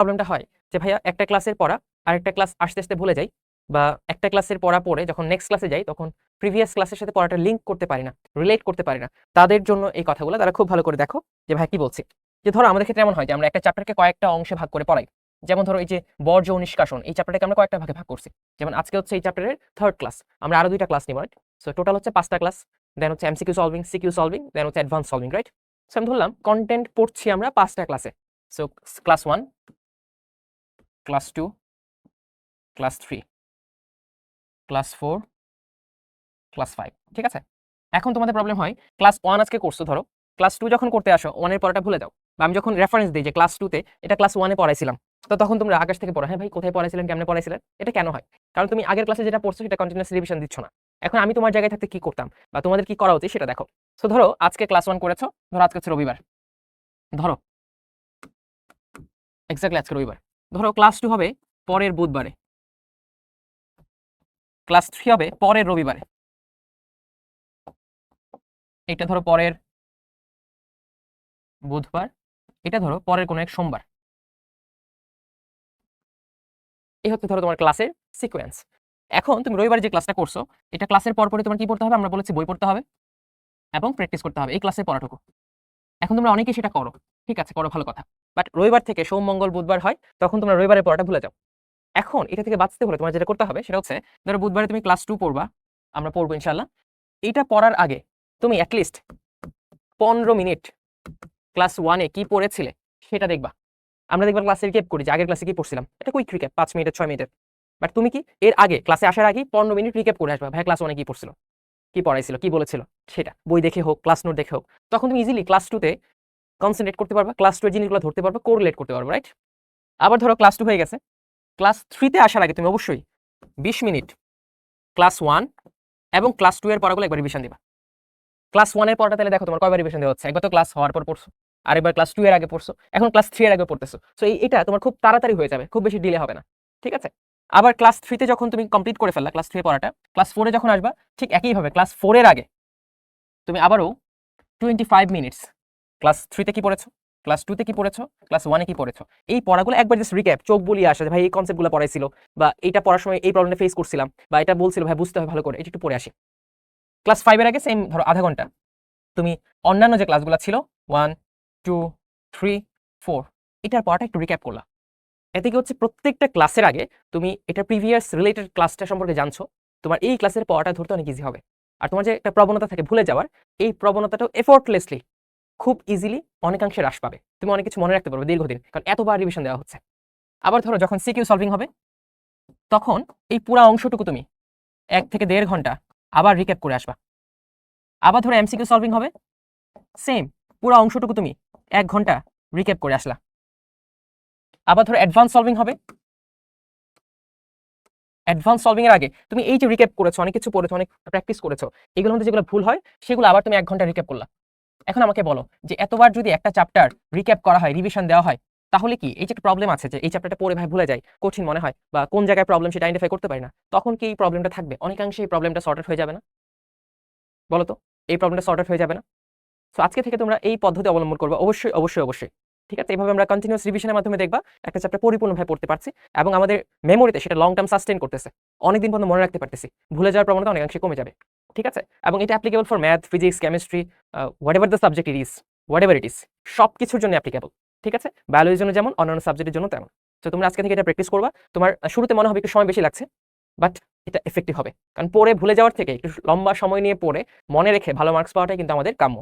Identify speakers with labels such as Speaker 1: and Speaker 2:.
Speaker 1: প্রবলেমটা হয় যে, ভাইয়া, একটা ক্লাসের পড়া আর একটা ক্লাস আস্তে আস্তে ভুলে যাই বা একটা ক্লাসের পড়া পড়ে যখন নেক্সট ক্লাসে যাই, তখন প্রিভিয়াস ক্লাসের সাথে পড়াটা লিঙ্ক করতে পারি না রিলেট করতে পারি না। তাদের জন্য এই কথাগুলো তারা খুব ভালো করে দেখো যে ভাই কি বলছি? যে, ধরো আমাদের ক্ষেত্রে এমন হয় যে, আমরা একটা চ্যাপ্টারকে কয়েকটা অংশে ভাগ করে পড়াই। যেমন ধরো এই যে, বর্জ্য নিষ্কাশন এই চ্যাপ্টারটাকে আমরা কয়েকটা ভাগে ভাগ করছি। যেমন আজকে হচ্ছে এই চ্যাপ্টারের থার্ড ক্লাস আমরা আরও দুইটা ক্লাস নিব রাইট সো টোটাল হচ্ছে পাঁচটা ক্লাস দেন হচ্ছে MCQ solving CQ solving then হচ্ছে অ্যাডভান্স সলভিং রাইট সো আমি ধরলাম কন্টেন্ট পড়ছি আমরা পাঁচটা ক্লাসে so class one class two, class three, class four, class five, ঠিক আছে? এখন তোমাদের প্রবলেম হয়, ক্লাস ওয়ান আজকে করছ, ধরো। ক্লাস টু যখন করতে আসো ওয়ানের পড়াটা ভুলে যাও। বা আমি যখন রেফারেন্স দিই যে ক্লাস টুতে এটা ক্লাস ওয়ানে পড়াইছিলাম, তো তখন তোমরা আকাশ থেকে পড়ো হ্যাঁ ভাই, কোথায় পড়াইছিলেন, কেমনে পড়াইছিলেন? এটা কেন হয়? কারণ তুমি আগের ক্লাসে যেটা পড়ছো, সেটা কন্টিনিউস রিভিশন দিচ্ছ না। এখন আমি তোমার জায়গায় থাকতে কি করতাম? বা তোমাদের কি করা উচিত, সেটা দেখো। সো ধরো, আজকে ক্লাস ওয়ান করেছ, ধরো আজকে রবিবার। ধরো। এক্স্যাক্টলি আজকে রবিবার। ধরো ক্লাস টু হবে পরের বুধবারে। ক্লাস থ্রি হবে পরের রবিবারে। এটা ধরো পরের বুধবার, এটা ধরো পরের কোনো এক সোমবার। এই হচ্ছে ধরো তোমার ক্লাসের সিকোয়েন্স এখন তুমি রবিবার যে ক্লাসটা করছ, এটা ক্লাসের পর পরে তোমার কি পড়তে হবে? আমরা বলেছি বই পড়তে হবে এবং প্র্যাকটিস করতে হবে। এই ক্লাসে পড়াটুকু। এখন তোমরা অনেকেই সেটা করো, ঠিক আছে? করো ভালো কথা। বাট রবিবার থেকে সোম, মঙ্গল, বুধবার হয়, তখন তোমরা রবিবারের পড়াটা ভুলে যাও। এখন এটা থেকে বাঁচতে হলে তোমার যেটা করতে হবে সেটা হচ্ছে, ধরো বুধবারে তুমি ক্লাস টু পড়বা, আমরা পড়ব ইনশাল্লাহ এটা পড়ার আগে তুমি অ্যাটলিস্ট পনেরো মিনিট ক্লাস ওয়ানে কি পড়েছিলে সেটা দেখবা। আমরা দেখবা ক্লাসে রিকেপ করি যে আগের ক্লাসে কি পড়ছিলাম। এটা কুইক রিকেপ পাঁচ মিনিটের ছয় মিনিটের। বাট তুমি কি এর আগে ক্লাসে আসার আগে পনেরো মিনিট রিকেপ করে আসবা ভাই ক্লাস ওয়ানে কি পড়ছিল? কি পড়াইছিল? কি বলেছিল? সেটা। বই দেখে হোক ক্লাস নোট দেখে হোক। তখন তুমি ইজিলি ক্লাস টুতে কনসেন্ট্রেট করতে পারবা ক্লাস টু এর জিনিসগুলো ধরতে পারবা কোরিলেট করতে পারবা রাইট আবার ধরো ক্লাস টু হয়ে গেছে। ক্লাস থ্রিতে আসার আগে তুমি অবশ্যই বিশ মিনিট ক্লাস ওয়ান এবং ক্লাস টু এর পড়াগুলো একবার রিভিশন দিবা। ক্লাস ওয়ানের পড়াটা তাহলে দেখো তোমার কয়বার রিভিশন দেওয়া হচ্ছে? একবার তো ক্লাস হওয়ার পর পড়ছো, আরেকবার ক্লাস টু এর আগে পড়ছো, এখন ক্লাস থ্রি এর আগে পড়তেছো। সো এটা তোমার খুব তাড়াতাড়ি হয়ে যাবে, খুব বেশি ডিলে হবে না, ঠিক আছে? আবার ক্লাস থ্রিতে যখন তুমি কমপ্লিট করে ফেললা ক্লাস থ্রি পড়াটা ক্লাস ফোরে যখন আসবা, ঠিক একইভাবে ক্লাস ফোরের আগে তুমি আবারও টোয়েন্টি ফাইভ মিনিটস ক্লাস থ্রিতে কি পড়েছো? ক্লাস টুতে কি পড়েছো? ক্লাস ওয়ানে কি পড়েছো? এই পড়াগুলো একবার জাস্ট রিক্যাপ চোখ বলিয়ে আসে যে, ভাই, এই কনসেপ্টগুলো পড়াইছিল বা এইটা পড়ার সময় এই প্রবলেমটা ফেস করছিলাম বা এটা বলছিল, ভাই, বুঝতে হবে ভালো করে। এটা একটু পড়ে আসি। ক্লাস ফাইভের আগে সেম ধরো, আধা ঘণ্টা। তুমি অন্যান্য যে ক্লাসগুলো ছিল ওয়ান টু থ্রি ফোর এটার পড়াটা একটু রিক্যাপ করলা। এতে কি হচ্ছে, প্রত্যেকটা ক্লাসের আগে তুমি এটা প্রিভিয়াস রিলেটেড ক্লাসটা সম্পর্কে জানছো, তোমার এই ক্লাসের পড়াটা ধরতে অনেক ইজি হবে। আর তোমার যে একটা প্রবণতা থাকে ভুলে যাওয়ার, এই প্রবণতাটাও এফোর্টলেসলি খুব ইজিলি অনেকাংশে হ্রাস পাবে। তুমি অনেক কিছু মনে রাখতে পারবে দীর্ঘদিন, কারণ এতবার রিভিশন দেওয়া হচ্ছে। আবার ধরো, যখন সিকিউ সলভিং হবে, তখন এই পুরা অংশটুকু তুমি এক থেকে দেড় ঘণ্টা আবার রিক্যাপ করে আসবা। আবার ধরো এমসিকিউ সলভিং হবে সেম পুরো অংশটুকু তুমি এক ঘণ্টা রিক্যাপ করে আসলা। আবার ধরো অ্যাডভান্স সলভিং হবে অ্যাডভান্স সলভিং এর আগে তুমি এই যে রিক্যাপ করেছ, অনেক কিছু পড়েছো, অনেক প্র্যাকটিস করেছ, এগুলোর মধ্যে যেগুলো ভুল হয়, সেগুলো আবার তুমি এক ঘণ্টা রিক্যাপ করলা। এখন আমাকে বলো যে এতবার যদি একটা চ্যাপ্টার রিক্যাপ করা হয় রিভিশন দেওয়া হয়, তাহলে কি এই যে একটা প্রবলেম আছে যে এই চ্যাপ্টারটা পড়ে ভাই ভুলে যায় কঠিন মনে হয় বা কোন জায়গায় প্রবলেম সেটা আইডেন্টিফাই করতে পারি না, তখন কি এই প্রবলেমটা থাকবে? অনেকাংশে এই প্রবলেমটা সর্টেড হয়ে যাবে না। বলো তো, এই প্রবলেমটা সর্টেড হয়ে যাবে না? সো আজকে থেকে তোমরা এই পদ্ধতি অবলম্বন করবে অবশ্যই অবশ্যই অবশ্যই। ঠিক আছে? এইভাবে আমরা কন্টিনিউস রিভিশনের মাধ্যমে দেখবা একটা চ্যাপ্টার পরিপূর্ণভাবে পড়তে পারছি এবং আমাদের মেমোরিতে সেটা লং টার্ম সাস্টেন করতেছে। অনেকদিন পর্যন্ত মনে রাখতে পারতেছি। ভুলে যাওয়ার প্রবণতা অনেকাংশে কমে যাবে। ঠিক আছে? এবং এটা applicable for math physics chemistry whatever the subject it is whatever it is সব কিছুর জন্য অ্যাপ্লিকেবল ঠিক আছে? বায়োলজির জন্য যেমন, অন্যান্য সাবজেক্টের জন্য তেমন। তো তোমরা আজকে থেকে এটা প্র্যাকটিস করবা। তোমার শুরুতে মনে হবে একটু সময় বেশি লাগছে বাট এটা এফেক্টিভ হবে। কারণ পড়ে ভুলে যাওয়ার থেকে একটু লম্বা সময় নিয়ে পড়ে মনে রেখে ভালো মার্কস পাওয়াটাই কিন্তু আমাদের কাম্য।